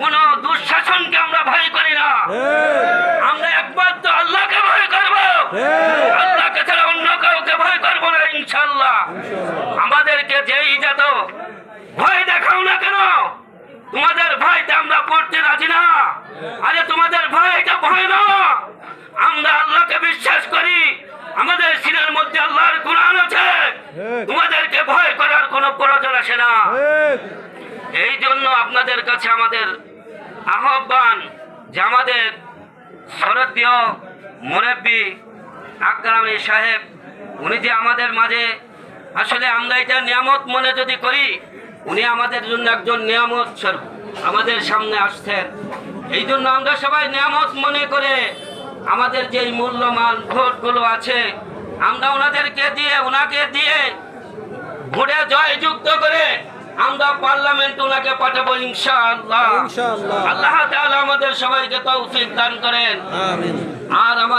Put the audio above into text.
কোন দুঃশাসনকে আমরা ভয় করি না। আমরা একমাত্র আল্লাহকে ভয় করব। আল্লাহকে ছাড়া অন্য কাউকে ভয় করব না ইনশাল্লাহ আমাদেরকে যেই যত ভয় দেখাও না কেন তোমাদের ভয়তে আমরা পড়তে রাজি না। আরে তোমাদের ভয় এটা ভয় না আমরা আল্লাহকে বিশ্বাস করি আমাদের সিনের মধ্যে আল্লাহর কোরআন আছে। তোমাদেরকে ভয় করার কোনো প্রয়োজন আসে না। এই জন্য আপনাদের কাছে আমাদের আহ্বান যে আমাদের শরদীয় মুরব্বী আকরাম সাহেব, উনি যে আমাদের মাঝে আসলে আমরা এটা নিয়ামত মনে যদি করি, উনি আমাদের জন্য একজন নিয়ামত স্বরূপ, আমাদের সামনে আসছেন। এই জন্য আমরা সবাই নিয়ামত মনে করে আমাদের যে মূল্যমান ভোটগুলো আছে, আমরা ওনাদেরকে দিয়ে, ওনাকে দিয়ে ভোটে জয়যুক্ত করে আমরা পার্লামেন্ট ওনাকে পাঠাবো ইনশাআল্লাহ। আল্লাহ তাআলা আমাদের সবাইকে তৌফিক দান করেন। আর আমাদের